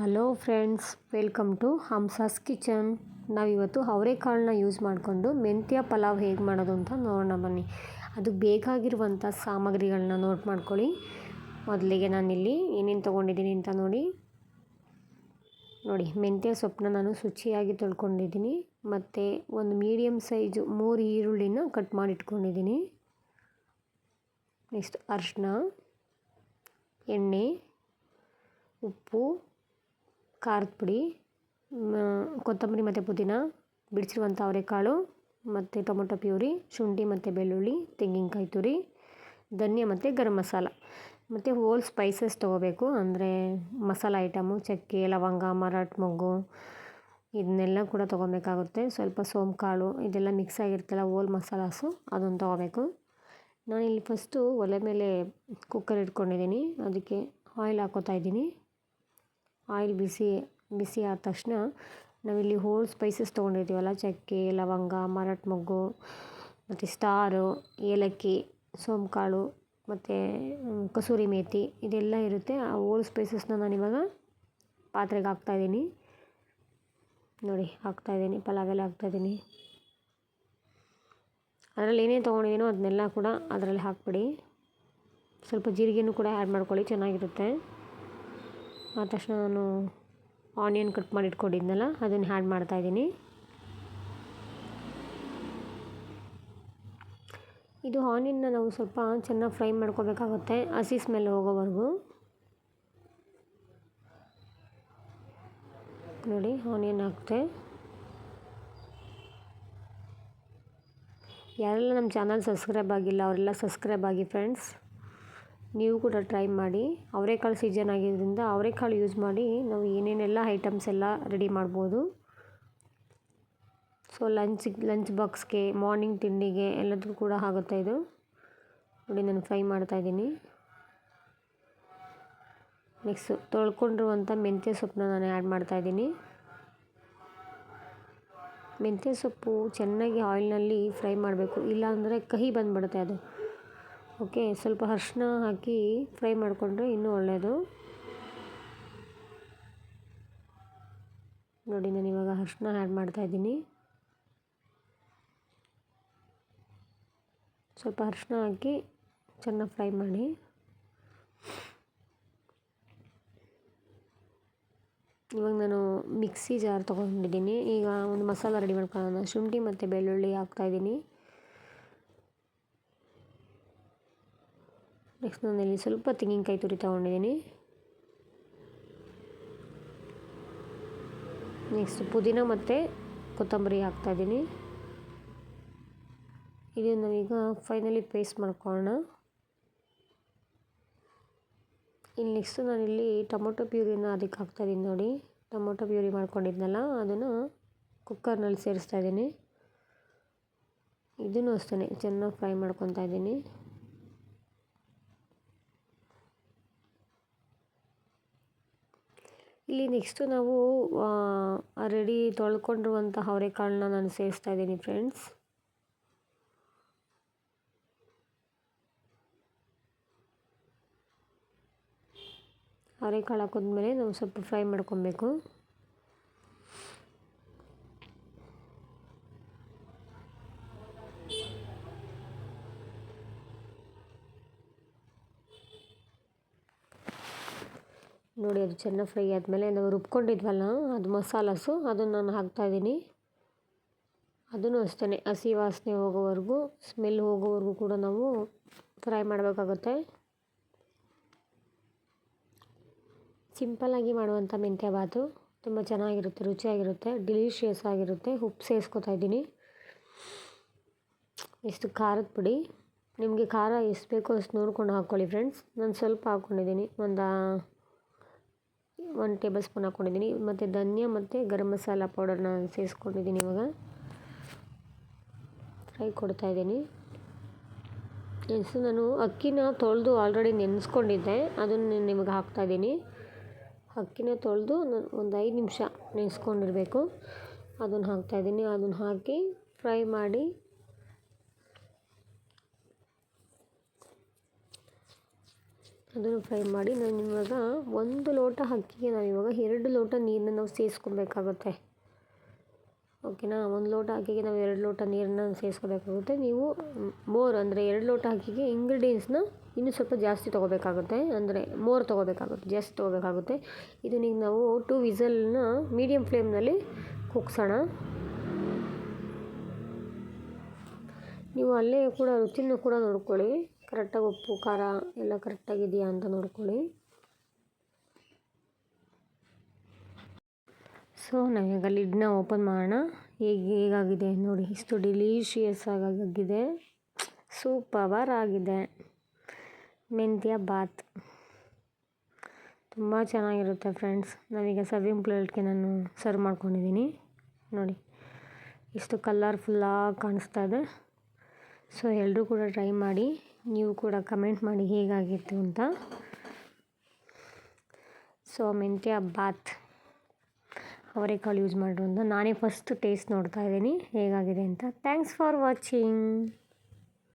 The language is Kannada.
Hello friends, welcome to Hamsa's kitchen. ನಾವಿವತ್ತು ಅವರೆಕಾಳನ್ನ ಯೂಸ್ ಮಾಡಿಕೊಂಡು ಮೆಂತ್ಯ ಪಲಾವ್ ಹೇಗೆ ಮಾಡೋದು ಅಂತ ನೋಡೋಣ ಬನ್ನಿ. ಅದಕ್ಕೆ ಬೇಕಾಗಿರುವಂಥ ಸಾಮಗ್ರಿಗಳನ್ನ ನೋಟ್ ಮಾಡ್ಕೊಳ್ಳಿ. ಮೊದಲಿಗೆ ನಾನಿಲ್ಲಿ ಏನೇನು ತೊಗೊಂಡಿದ್ದೀನಿ ಅಂತ ನೋಡಿ. ನೋಡಿ, ಮೆಂತ್ಯ ಸೊಪ್ಪನ್ನ ನಾನು ಶುಚಿಯಾಗಿ ತೊಳ್ಕೊಂಡಿದ್ದೀನಿ. ಮತ್ತು ಒಂದು ಮೀಡಿಯಮ್ ಸೈಜು ಮೂರು ಈರುಳ್ಳಿನ ಕಟ್ ಮಾಡಿ ಇಟ್ಕೊಂಡಿದ್ದೀನಿ ನೆಕ್ಸ್ಟ್ ಅರಿಶಿನ ಎಣ್ಣೆ, ಉಪ್ಪು ಖಾರದ ಪುಡಿ ಕೊತ್ತಂಬರಿ ಮತ್ತು ಪುದೀನ, ಬಿಡಿಸಿರುವಂಥ ಅವರೆಕಾಳು ಮತ್ತು ಟೊಮೊಟೊ ಪ್ಯೂರಿ, ಶುಂಠಿ ಮತ್ತು ಬೆಳ್ಳುಳ್ಳಿ, ತೆಂಗಿನಕಾಯಿ ತುರಿ, ಧನಿಯಾ ಮತ್ತು ಗರಂ ಮಸಾಲ. ಮತ್ತು ಹೋಲ್ ಸ್ಪೈಸಸ್ ತೊಗೋಬೇಕು. ಅಂದರೆ ಮಸಾಲ ಐಟಮು, ಚಕ್ಕೆ, ಲವಂಗ, ಮರಾಠ ಮೊಗ್ಗು, ಇದನ್ನೆಲ್ಲ ಕೂಡ ತೊಗೊಬೇಕಾಗುತ್ತೆ. ಸ್ವಲ್ಪ ಸೋಂಪು ಕಾಳು ಇದೆಲ್ಲ ಮಿಕ್ಸ್ ಆಗಿರ್ತಲ್ಲ ಹೋಲ್ ಮಸಾಲಾಸು ಅದನ್ನು ತೊಗೋಬೇಕು. ನಾನಿಲ್ಲಿ ಫಸ್ಟು ಒಲೆ ಮೇಲೆ ಕುಕ್ಕರ್ ಇಟ್ಕೊಂಡಿದ್ದೀನಿ. ಅದಕ್ಕೆ ಆಯಿಲ್ ಹಾಕೋತಾ ಇದ್ದೀನಿ. ಆಯಿಲ್ ಬಿಸಿ ಬಿಸಿ ಆದ ತಕ್ಷಣ ನಾವಿಲ್ಲಿ ಹೋಲ್ ಸ್ಪೈಸಸ್ ತೊಗೊಂಡಿರ್ತೀವಲ್ಲ, ಚಕ್ಕೆ, ಲವಂಗ ಮರಟ್ ಮೊಗ್ಗು, ಮತ್ತು ಸ್ಟಾರು, ಏಲಕ್ಕಿ ಸೋಂಪು ಕಾಳು ಮತ್ತು ಕಸೂರಿ ಮೇಥಿ ಇದೆಲ್ಲ ಇರುತ್ತೆ. ಆ ಹೋಲ್ ಸ್ಪೈಸಸ್ನ ನಾನಿವಾಗ ಪಾತ್ರೆಗೆ ಹಾಕ್ತಾಯಿದ್ದೀನಿ ನೋಡಿ ಹಾಕ್ತಾಯಿದ್ದೀನಿ ಪಲಾವೆಲ್ಲ ಹಾಕ್ತಾಯಿದ್ದೀನಿ ಅದರಲ್ಲಿ ಏನೇನು ತೊಗೊಂಡಿದ್ದೀನೋ ಅದನ್ನೆಲ್ಲ ಕೂಡ ಅದರಲ್ಲಿ ಹಾಕ್ಬಿಡಿ. ಸ್ವಲ್ಪ ಜೀರಿಗೆನೂ ಕೂಡ ಆ್ಯಡ್ ಮಾಡ್ಕೊಳ್ಳಿ, ಚೆನ್ನಾಗಿರುತ್ತೆ. ಆದ ತಕ್ಷಣ ನಾನು ಆನಿಯನ್ ಕಟ್ ಮಾಡಿ ಇಟ್ಕೊಂಡಿದ್ನಲ್ಲ, ಅದನ್ನು ಆ್ಯಡ್ ಮಾಡ್ತಾಯಿದ್ದೀನಿ ಇದು ಆನಿಯನ್ನ ನಾವು ಸ್ವಲ್ಪ ಚೆನ್ನಾಗಿ ಫ್ರೈ ಮಾಡ್ಕೋಬೇಕಾಗುತ್ತೆ, ಹಸಿ ಸ್ಮೆಲ್ ಹೋಗೋವರೆಗೂ. ನೋಡಿ, ಆನಿಯನ್ ಹಾಕ್ತೆ. ಯಾರೆಲ್ಲ ನಮ್ಮ ಚಾನಲ್ ಸಬ್ಸ್ಕ್ರೈಬ್ ಆಗಿಲ್ಲ, ಅವರೆಲ್ಲ ಸಬ್ಸ್ಕ್ರೈಬ್ ಆಗಿ ಫ್ರೆಂಡ್ಸ್ ನೀವು ಕೂಡ ಟ್ರೈ ಮಾಡಿ ಅವರೆಕಾಳು ಸೀಸನ್ ಆಗಿರೋದ್ರಿಂದ ಅವರೆಕಾಳು ಯೂಸ್ ಮಾಡಿ, ನಾವು ಏನೇನೆಲ್ಲ ಐಟಮ್ಸ್ ಎಲ್ಲ ರೆಡಿ ಮಾಡ್ಬೋದು. ಸೊ ಲಂಚ್ ಲಂಚ್ ಬಾಕ್ಸ್ಗೆ ಮಾರ್ನಿಂಗ್ ತಿಂಡಿಗೆ ಎಲ್ಲದಕ್ಕೂ ಕೂಡ ಆಗುತ್ತೆ ಇದು. ನೋಡಿ, ನಾನು ಫ್ರೈ ಮಾಡ್ತಾಯಿದ್ದೀನಿ ನೆಕ್ಸ್ಟು ತೊಳ್ಕೊಂಡಿರುವಂಥ ಮೆಂತ್ಯ ಸೊಪ್ಪನ್ನ ನಾನು ಆ್ಯಡ್ ಮಾಡ್ತಾಯಿದ್ದೀನಿ ಮೆಂತ್ಯ ಸೊಪ್ಪು ಚೆನ್ನಾಗಿ ಆಯಿಲ್ನಲ್ಲಿ ಫ್ರೈ ಮಾಡಬೇಕು. ಇಲ್ಲಾಂದರೆ ಕಹಿ ಬಂದುಬಿಡುತ್ತೆ ಅದು. ಓಕೆ, ಸ್ವಲ್ಪ ಅರ್ಶಿನ ಹಾಕಿ ಫ್ರೈ ಮಾಡಿಕೊಂಡ್ರೆ ಇನ್ನೂ ಒಳ್ಳೆಯದು ನೋಡಿ, ನಾನು ಇವಾಗ ಅರ್ಶಿನ ಆ್ಯಡ್ ಮಾಡ್ತಾಯಿದ್ದೀನಿ ಸ್ವಲ್ಪ ಅರ್ಶಿನ ಹಾಕಿ ಚೆನ್ನಾಗಿ ಫ್ರೈ ಮಾಡಿ. ಇವಾಗ ನಾನು ಮಿಕ್ಸಿ ಜಾರ್ ತೊಗೊಂಡಿದ್ದೀನಿ. ಈಗ ಒಂದು ಮಸಾಲ ರೆಡಿ ಮಾಡ್ಕೊಳ್ಳೋಣ. ಶುಂಠಿ ಮತ್ತು ಬೆಳ್ಳುಳ್ಳಿ ಹಾಕ್ತಾಯಿದ್ದೀನಿ ನೆಕ್ಸ್ಟ್ ನಾನು ಇಲ್ಲಿ ಸ್ವಲ್ಪ ತೆಂಗಿನಕಾಯಿ ತುರಿ ತೊಗೊಂಡಿದ್ದೀನಿ. ನೆಕ್ಸ್ಟ್ ಪುದೀನ ಮತ್ತು ಕೊತ್ತಂಬರಿ ಹಾಕ್ತಾಯಿದ್ದೀನಿ ಇದು ನಾವೀಗ ಫೈನಲಿ ಪೇಸ್ಟ್ ಮಾಡ್ಕೊಳ್ಳೋಣ. ಇಲ್ಲಿ ನೆಕ್ಸ್ಟು ನಾನಿಲ್ಲಿ ಟೊಮೊಟೊ ಪ್ಯೂರಿನ ಅದಕ್ಕೆ ಹಾಕ್ತಾಯಿದ್ದೀನಿ ನೋಡಿ. ಟೊಮೊಟೊ ಪ್ಯೂರಿ ಮಾಡ್ಕೊಂಡಿದ್ನಲ್ಲ, ಅದನ್ನು ಕುಕ್ಕರ್ನಲ್ಲಿ ಸೇರಿಸ್ತಾ ಇದ್ದೀನಿ. ಇದನ್ನು ಅಷ್ಟೇ ಚೆನ್ನಾಗಿ ಫ್ರೈ ಮಾಡ್ಕೊತಾ ಇದ್ದೀನಿ. ಇಲ್ಲಿ ನೆಕ್ಸ್ಟು ನಾವು ರೆಡಿ ತೊಳ್ಕೊಂಡಿರುವಂಥ ಅವರೆಕಾಳನ್ನ ನಾನು ಸೇರಿಸ್ತಾ ಇದ್ದೀನಿ ಫ್ರೆಂಡ್ಸ್. ಅವರೆಕಾಳು ಹಾಕಿದ್ಮೇಲೆ ನಾವು ಸ್ವಲ್ಪ ಫ್ರೈ ಮಾಡ್ಕೊಬೇಕು. ನೋಡಿ, ಅದು ಚೆನ್ನಾಗಿ ಫ್ರೈ ಆದಮೇಲೆ ನಾವು ರುಬ್ಕೊಂಡಿದ್ವಲ್ಲ ಅದು ಮಸಾಲಸು, ಅದನ್ನು ನಾನು ಹಾಕ್ತಾಯಿದ್ದೀನಿ ಅದನ್ನು ಅಷ್ಟೇ ಹಸಿ ವಾಸನೆ ಹೋಗೋವರೆಗೂ ಸ್ಮೆಲ್ ಹೋಗೋವರೆಗೂ ಕೂಡ ನಾವು ಫ್ರೈ ಮಾಡಬೇಕಾಗುತ್ತೆ. ಸಿಂಪಲ್ಲಾಗಿ ಮಾಡುವಂಥ ಮೆಂತ್ಯ ಬಾತು ತುಂಬ ಚೆನ್ನಾಗಿರುತ್ತೆ, ರುಚಿಯಾಗಿರುತ್ತೆ ಡಿಲಿಷಿಯಸ್ ಆಗಿರುತ್ತೆ. ಉಪ್ಪು ಸೇರಿಸ್ಕೊತಾ ಇದ್ದೀನಿ ಎಷ್ಟು ಖಾರದ ಪುಡಿ. ನಿಮಗೆ ಖಾರ ಎಷ್ಟು ಬೇಕೋ ಅಷ್ಟು ನೋಡ್ಕೊಂಡು ಹಾಕ್ಕೊಳ್ಳಿ ಫ್ರೆಂಡ್ಸ್ ನಾನು ಸ್ವಲ್ಪ ಹಾಕ್ಕೊಂಡಿದ್ದೀನಿ ಒಂದು ಒನ್ ಟೇಬಲ್ ಸ್ಪೂನ್ ಹಾಕ್ಕೊಂಡಿದ್ದೀನಿ. ಮತ್ತು ಧನಿಯಾ ಮತ್ತು ಗರಂ ಮಸಾಲ ಪೌಡರ್ನ ಸೇರಿಸ್ಕೊಂಡಿದ್ದೀನಿ ಇವಾಗ. ಫ್ರೈ ಕೊಡ್ತಾಯಿದ್ದೀನಿ ನೆನೆಸು ನಾನು ಅಕ್ಕಿನ ತೊಳೆದು ಆಲ್ರೆಡಿ ನೆನೆಸ್ಕೊಂಡಿದ್ದೆ. ಅದನ್ನು ನಿಮಗೆ ಹಾಕ್ತಾಯಿದ್ದೀನಿ ಅಕ್ಕಿನ ತೊಳೆದು ನಾನು ಒಂದು ಐದು ನಿಮಿಷ ನೆನೆಸ್ಕೊಂಡಿರಬೇಕು. ಅದನ್ನು ಹಾಕ್ತಾಯಿದ್ದೀನಿ ಅದನ್ನು ಹಾಕಿ ಫ್ರೈ ಮಾಡಿ ಅದನ್ನು ಫ್ರೈ ಮಾಡಿ ನಾನು ಇವಾಗ ಒಂದು ಲೋಟ ಅಕ್ಕಿಗೆ ನಾವು ಇವಾಗ ಎರಡು ಲೋಟ ನೀರನ್ನ ನಾವು ಸೇರಿಸ್ಕೊಬೇಕಾಗುತ್ತೆ ಓಕೆನಾ? ಒಂದು ಲೋಟ ಅಕ್ಕಿಗೆ ನಾವು ಎರಡು ಲೋಟ ನೀರನ್ನ ಸೇರಿಸ್ಕೋಬೇಕಾಗುತ್ತೆ ನೀವು ಮೋರ್ ಅಂದರೆ ಎರಡು ಲೋಟ ಅಕ್ಕಿಗೆ ಇಂಗ್ರೀಡಿಯೆಂಟ್ಸ್ನ ಇನ್ನೂ ಸ್ವಲ್ಪ ಜಾಸ್ತಿ ತೊಗೋಬೇಕಾಗುತ್ತೆ. ಅಂದರೆ ಮೋರ್ ತೊಗೋಬೇಕಾಗುತ್ತೆ ಜಾಸ್ತಿ ತೊಗೋಬೇಕಾಗುತ್ತೆ. ಇದನ್ನ ನಾವು ಟು ವಿಸಲ್ನ ಮೀಡಿಯಮ್ ಫ್ಲೇಮ್ನಲ್ಲಿ ಕುಗ್ಸೋಣ ನೀವು ಅಲ್ಲೇ ಕೂಡ ರುಚಿನೂ ಕೂಡ ನೋಡ್ಕೊಳ್ಳಿ. ಕರೆಕ್ಟಾಗಿ ಉಪ್ಪು, ಖಾರ ಎಲ್ಲ ಕರೆಕ್ಟಾಗಿದೆಯಾ ಅಂತ ನೋಡ್ಕೊಳ್ಳಿ. ಸೊ ನಾವೀಗ ಲಿಡ್ನ ಓಪನ್ ಮಾಡೋಣ. ಹೇಗೆ, ಹೇಗಾಗಿದೆ ನೋಡಿ, ಇಷ್ಟು ಡಿಲೀಷಿಯಸ್ ಆಗಿದೆ. ಸೂಪವರ್ ಆಗಿದೆ. ಮೆಂತ್ಯ ಬಾತ್. ತುಂಬ ಚೆನ್ನಾಗಿರುತ್ತೆ ಫ್ರೆಂಡ್ಸ್ ನಾವೀಗ ಸರ್ವಿಂಗ್ ಪ್ಲೇಟ್ಗೆ ನಾನು ಸರ್ವ್ ಮಾಡ್ಕೊಂಡಿದ್ದೀನಿ. ನೋಡಿ, ಇಷ್ಟು ಕಲರ್ಫುಲ್ಲಾಗಿ ಕಾಣಿಸ್ತಾ ಇದೆ. ಸೊ ಎಲ್ಲರೂ ಕೂಡ ಟ್ರೈ ಮಾಡಿ. ನೀವು ಕೂಡ ಕಮೆಂಟ್ ಮಾಡಿ ಹೇಗಾಗಿತ್ತು ಅಂತ. ಸೊ ಮೆಂತ್ಯ ಬಾತ್ ಅವರೆಕಾಳು ಯೂಸ್ ಮಾಡಿರೋದು ನಾನೇ ಫಸ್ಟ್ ಟೇಸ್ಟ್ ನೋಡ್ತಾ ಇದ್ದೀನಿ ಹೇಗಾಗಿದೆ ಅಂತ. Thanks for watching